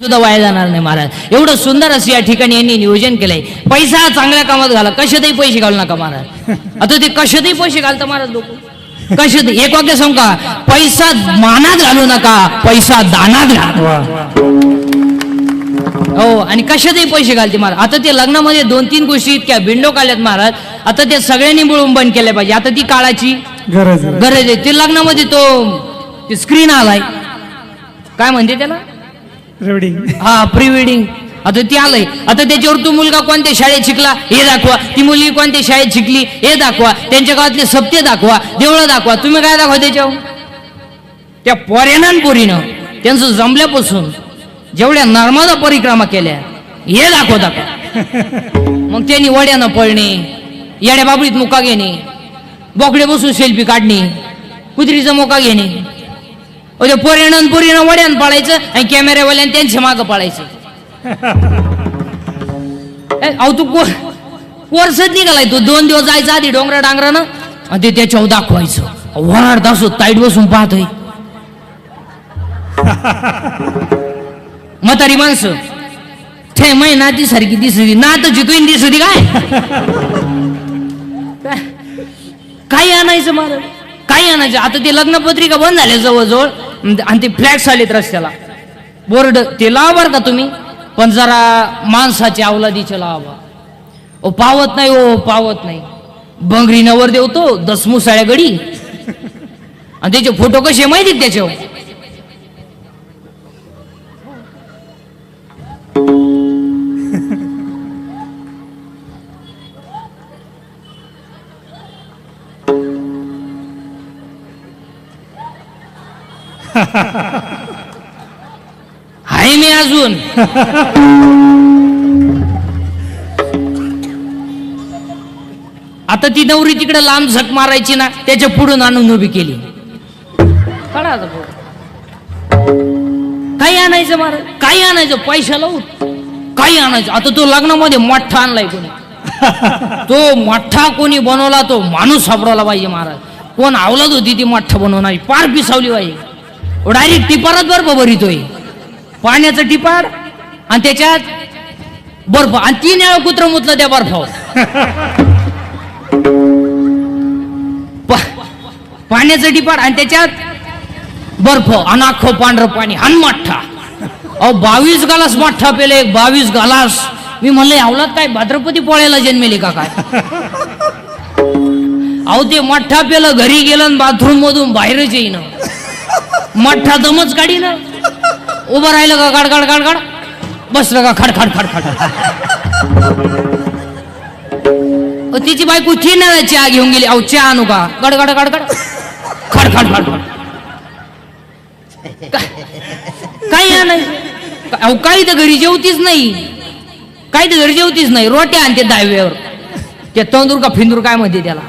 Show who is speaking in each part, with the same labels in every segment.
Speaker 1: सुद्धा वाया जाणार नाही महाराज. एवढं सुंदर असं या ठिकाणी यांनी नियोजन केलंय. पैसा चांगल्या कामात घाला. कशातही पैसे घालू नका महाराज. आता ते कशातही पैसे घालता महाराज लोक? कशात एक वाक्य सांगू का? पैसा मानात घालू नका पैसा दानात घाला. हो आणि कशातही पैसे घालते महाराज. आता ते लग्नामध्ये दोन तीन गोष्टी इतक्या बिंडो काढल्यात महाराज. आता ते सगळ्यांनी मिळून बंद केल्या पाहिजे. आता ती काळाची
Speaker 2: गरज आहे.
Speaker 1: गरज आहे. ते लग्नामध्ये तो ते स्क्रीन आलाय. काय म्हणते त्याला?
Speaker 2: रेवडिंग
Speaker 1: हा प्री वेडिंग आता ते आलंय. आता त्याच्यावर तो मुलगा कोणत्या शाळेत शिकला हे दाखवा. ती मुलगी कोणत्या शाळेत शिकली हे दाखवा. त्यांच्या गावातले सप्ते दाखवा देवळं दाखवा. तुम्ही काय दाखवा त्याच्यावर? त्या पोऱ्यानं पोरीनं. त्यांचं जमल्यापासून जेवढ्या नर्मदा परिक्रमा केल्या हे दाखव दाखवा. मग त्यांनी वड्यानं पळणे येड्या बाबळीत मुका घेणे बोकडे बसून सेल्फी काढणे कुत्रीचा मुका घेणे. अहो, ते पोरीनं वड्यानं पळायचं आणि कॅमेऱ्यावाल्यानं त्यांच्या मागं पळायचं अहो तू को कोर्सच निघालाय तू दोन दिवस जायचा आधी डोंगरा डांगरानं आणि ते त्याच्यावर दाखवायचं वराड दासो ताईट बसून पाहतोय म्हातारी माणसं ते मै नाती सारखी दिसली नात जितून दिसली काय काही आणायचं मला काही आणायचं आता ते लग्नपत्रिका बंद झाल्या जवळजवळ आणि ते फ्लॅट्स आलेत रस्त्याला. बोर्ड ते लावा बरं का तुम्ही. पण जरा माणसाच्या अवलादीचे लावा. ओ पावत नाही ओ पावत नाही. बंगरी नवर देवतो दसमुसाळ्या गडी. आणि त्याचे फोटो कसे माहिती त्याच्यावर आहे मी अजून. आता ती नवरी तिकडे लांब झक मारायची ना त्याच्या पुढून आणून उभी केली. काही आणायचं मार काही आणायचं पैशा लावून. काही आणायचं. आता तो लग्नामध्ये मोठा आणलाय कोणी. तो मोठा कोणी बनवला तो माणूस सापडवला पाहिजे महाराज. कोण आवलाद होती ती मोठा बनवणारी? पार पिसावली पाहिजे डायरेक्ट टिपारात बर्फ भरितोय. पाण्याचं टिपाड आणि त्याच्यात बर्फ. आणि तीन वेळा कुत्र मुतलं त्या बर्फावर. पाण्याचं टिपाड आणि त्याच्यात बर्फ. अनाख पांढरं पाणी. आणि मठ्ठा. अहो बावीस गालास मठ्ठा पेले. बावीस गालास. मी म्हणलं यावलात काय भाद्रपती पोळ्याला जन्मेली का काय? अहो ते मठ्ठा पेलं घरी गेलं बाथरूम मधून बाहेरच येईन. मठ्ठा दमच काढी ना. उभं राहिलं का गाड गाड गाड गाड? बसलं का खड खड खड खड. तिची बायको तीन वेळा चहा घेऊन गेली. अहो चहा आणू का? गड गड गड गड. खड खड खड खड. काही आणाय अहो काही तर घरी जेवतीच नाही. काही तर घरी जेवतीच नाही. रोट्या आणते दहाव्यावर ते तंदूर का फिंदूर काय म्हणते त्याला?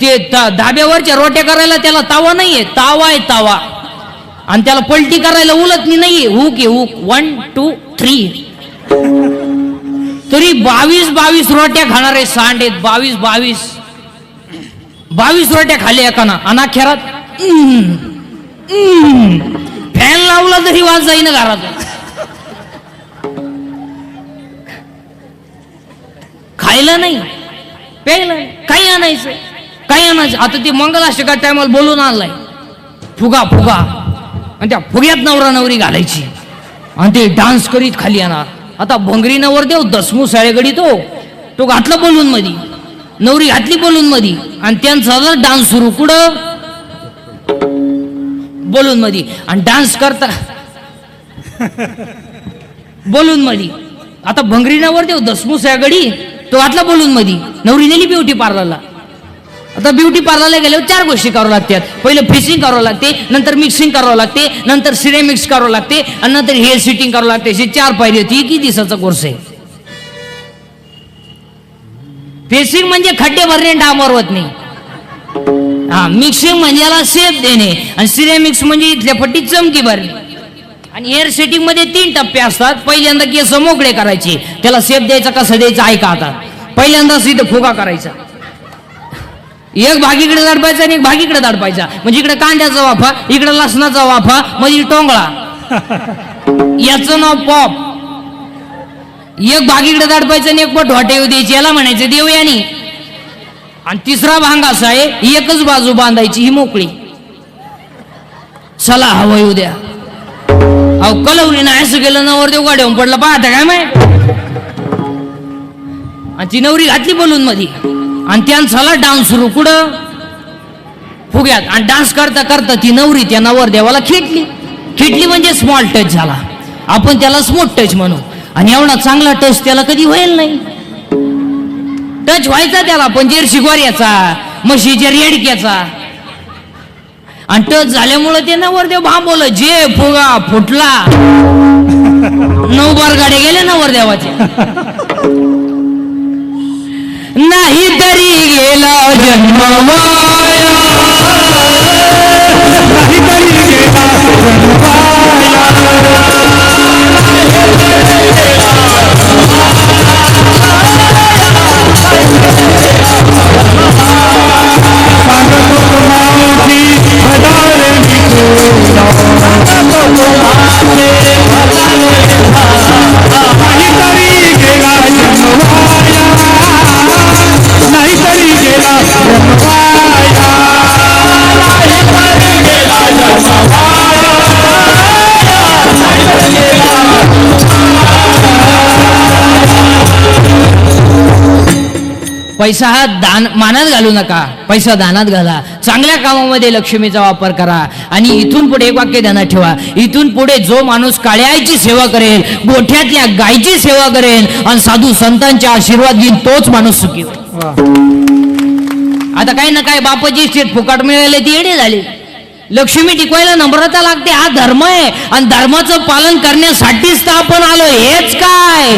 Speaker 1: ते धाब्यावरच्या रोट्या करायला त्याला तावा नाहीये. तावा आहे तावा. आणि त्याला पलटी करायला उलटणी नाहीये. हुक आहे हुक वन टू थ्री तरी बावीस बावीस रोट्या खाणारे सांड आहेत. बावीस बावीस. बावीस रोट्या खाल्ल्या एकाना. अनाखेरात फॅन लावला तरी वाज जाईन घरात. खायला नाही. प्यायला नाही. काही आणायचं. काही आणायचं. आता ती मंगलाष्टका टायमाला बोलून आणलाय. फुगा फुगा. आणि त्या फुग्यात नवरा नवरी घालायची. आणि ते डान्स करीत खाली येणार आता भंगरी नवर देव दसमू साळेगडी तो. तो घातला बोलून मधी. नवरी घातली बोलून मधी. आणि त्यांचा डान्स सुरू कुठं बोलून मधी. आणि डान्स करता बोलून मधी. आता भंगरी नवर देव दसमू साळेगडी तो घातला बोलून मधी. नवरी नेली ब्युटी पार्लरला आता ब्युटी पार्लरला गेल्यावर चार गोष्टी करावं लागतात. पहिलं फिशिंग करावं लागते नंतर मिक्सिंग करावं लागते नंतर सिरेमिक्स करावं लागते आणि नंतर हेअर सिटिंग करावं लागते. अशी चार पायरी होती किती दिवसाचा कोर्स आहे. फेसिंग म्हणजे खड्डे भरणे डांबर होत नाही हा मिक्सिंग म्हणजे याला सेप देणे आणि सिरेमिक्स म्हणजे इथल्या पट्टी चमकी भरणे. आणि हेअर सेटिंगमध्ये तीन टप्पे असतात. पहिल्यांदा केस मोकळे करायचे. त्याला सेप द्यायचा कसा द्यायचा ऐका आता. पहिल्यांदा इथं फुगा करायचा. एक भागीकडे दडपायचा आणि एक भागीकडे दडपायचा. म्हणजे इकडे कांद्याचा वाफा इकडे लसणाचा वाफा म्हणजे टोंगळा. याचं नाव पॉप. एक भागीकडे दडपायचं दाडपायचं आणि एक पट वाटे येऊ द्यायची याला म्हणायचं देव यानी आणि तिसरा भांग असा आहे एकच बाजू बांधायची ही मोकळी. चला हवं येऊ द्या. अहो कलवली ना असं केलं नवर देव गाड्या पडलं पाहता काय माहीत? आणि ती नवरी घातली बोलून मध्ये आणि त्यांचा डान्स सुरू. कुठं? फुग्यात. आणि डान्स करता करता ती नवरी त्या नवर देवाला खेटली. खेटली म्हणजे स्मॉल टच झाला. आपण त्याला स्मोट टच म्हणू. आणि एवढा चांगला टच त्याला कधी होईल नाही. टच व्हायचा त्याला पण जेरशी गोऱ्याचा म्हशीच्या रेडक्याचा. आणि टच झाल्यामुळं ते नवरदेव भांबवलं. जे फुगा फुटला नऊ बार गाड्या गेल्या नवरदेवाच्या. नाही तरी गेला जन्म पैसा हा दान मानात घालू नका. पैसा दानात घाला. चांगल्या कामामध्ये लक्ष्मीचा वापर करा. आणि इथून पुढे एक वाक्य ध्यानात ठेवा. इथून पुढे जो माणूस काळ्याची सेवा करेल गोठ्यातल्या गायची सेवा करेल आणि साधू संतांच्या आशीर्वाद घेईन तोच माणूस सुखी आता काही ना काय बापाची स्टेट फुकाट मिळाले ती येणे झाली. लक्ष्मी टिकवायला नम्रता लागते हा धर्म आहे. आणि धर्माचं पालन करण्यासाठीच तर आपण आलो हेच काय?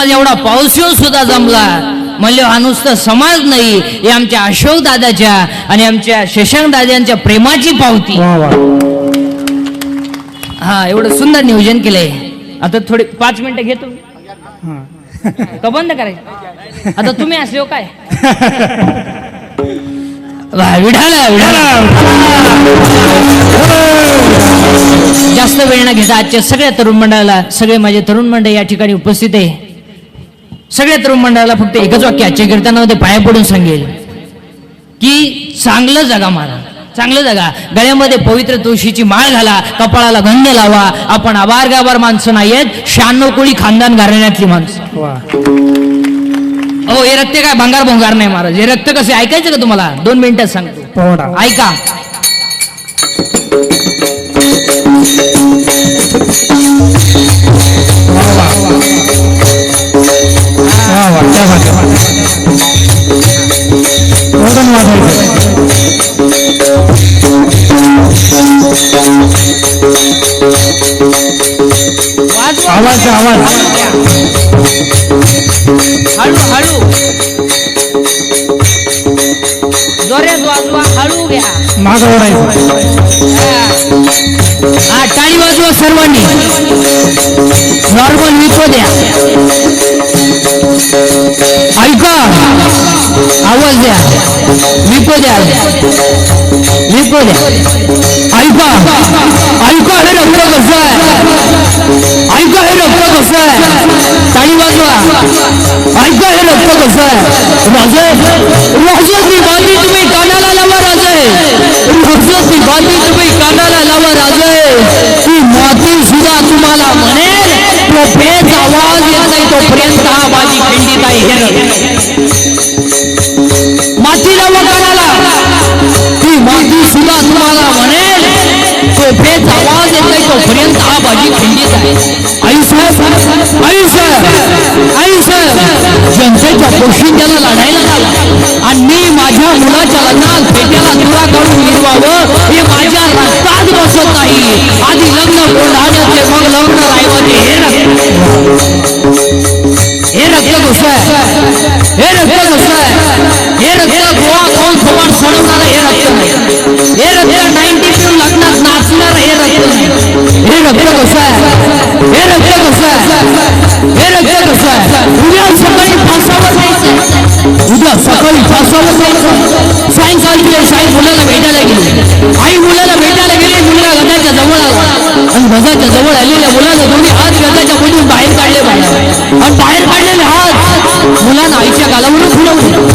Speaker 1: समाज एवढा पाऊस येऊन सुद्धा जमला. म्हणले हा नुसतं समाज नाही हे आमच्या अशोक दादाच्या आणि आमच्या शशांक दादांच्या प्रेमाची पावती. हा एवढं सुंदर नियोजन केलंय. आता थोडे पाच मिनिटं घेतो का बंद करायचं? आता तुम्ही असले हो काय? वा, विढाला विढाला जास्त वेळ न घेता आजच्या सगळ्या तरुण मंडळाला सगळे माझे तरुण मंडळ या ठिकाणी उपस्थित आहे. सगळ्या तरुण मंडळाला फक्त एकच वाक्य आजच्या कीर्तनामध्ये पाया पडून सांगेल. की चांगलं जगा मारा. चांगलं जगा. गळ्यामध्ये पवित्र तुळशीची माळ घाला कपाळाला गंध लावा. आपण आभार गाभार माणसं नाही आहेत शहाण्णव कोळी खानदान घराण्यातली माणसं. हो हे रक्त काय भंगार भोंगार नाही महाराज. हे रक्त कसे ऐकायचं का तुम्हाला? दोन मिनिटात सांगतो. ऐका.
Speaker 2: वा वा क्या वाजवायचं. आवाज आवाज.
Speaker 1: हळू हळू हळू घ्या.
Speaker 2: माग ओढायचं
Speaker 1: हा टाळी वाजवा सर्वांनी. नॉर्मल विको द्या. ऐका आवाज द्या. विको द्या. विको द्या. ऐका ऐका हे रक्त कसं आहे? ऐका हे रक्त कसं आहे? टाळी वाजवा. ऐका हे रक्त कसं आहे? राजे राजे राजाची बांधी तुम्ही कानाला लावा राजे. राजे राजाची बांधी तुम्ही कानाला लावा राजे. ती माती सुद्धा तुम्हाला म्हणेल आवाज येत नाही तोपर्यंत हा माझी खंडित आहे. हे रक्त. माती ती माती सुद्धा तुम्हाला म्हणेल. तोपर्यंत आवाज येत नाही तोपर्यंत हा माझी खंडित आहे. आई साहेब आई साहेब आई साहेब जनतेच्या पोशिंद्याला लढायला लावा आणि मी माझ्या मुलाच्या लग्नात फेट्याला तुळा काढून निर्वावं नाही आधी लग्न कोंढाण्याचे मग लग्न रायवते हे रक्त हे रक्त कसं आहे हे रक्त कसं आहे हे रक्त गोवा कोण थोबाड सोडवणार हे रक्त नाही हे रक्त नाईन्टी पिऊन लग्नात नाचणार हे रक्त नाही हे रक्त कसं आहे हे रक्त कसं आहे हे रक्त कसं आहे उद्या सकाळी फासावर जायचं उद्या सकाळी फासावर जायचं आला जवळ आलेल्या मुलानं दोन्ही हात गदाच्या मधून बाहेर काढले पाहिजे. आणि बाहेर काढलेले हात मुलानं आईच्या गालावरून फुलवले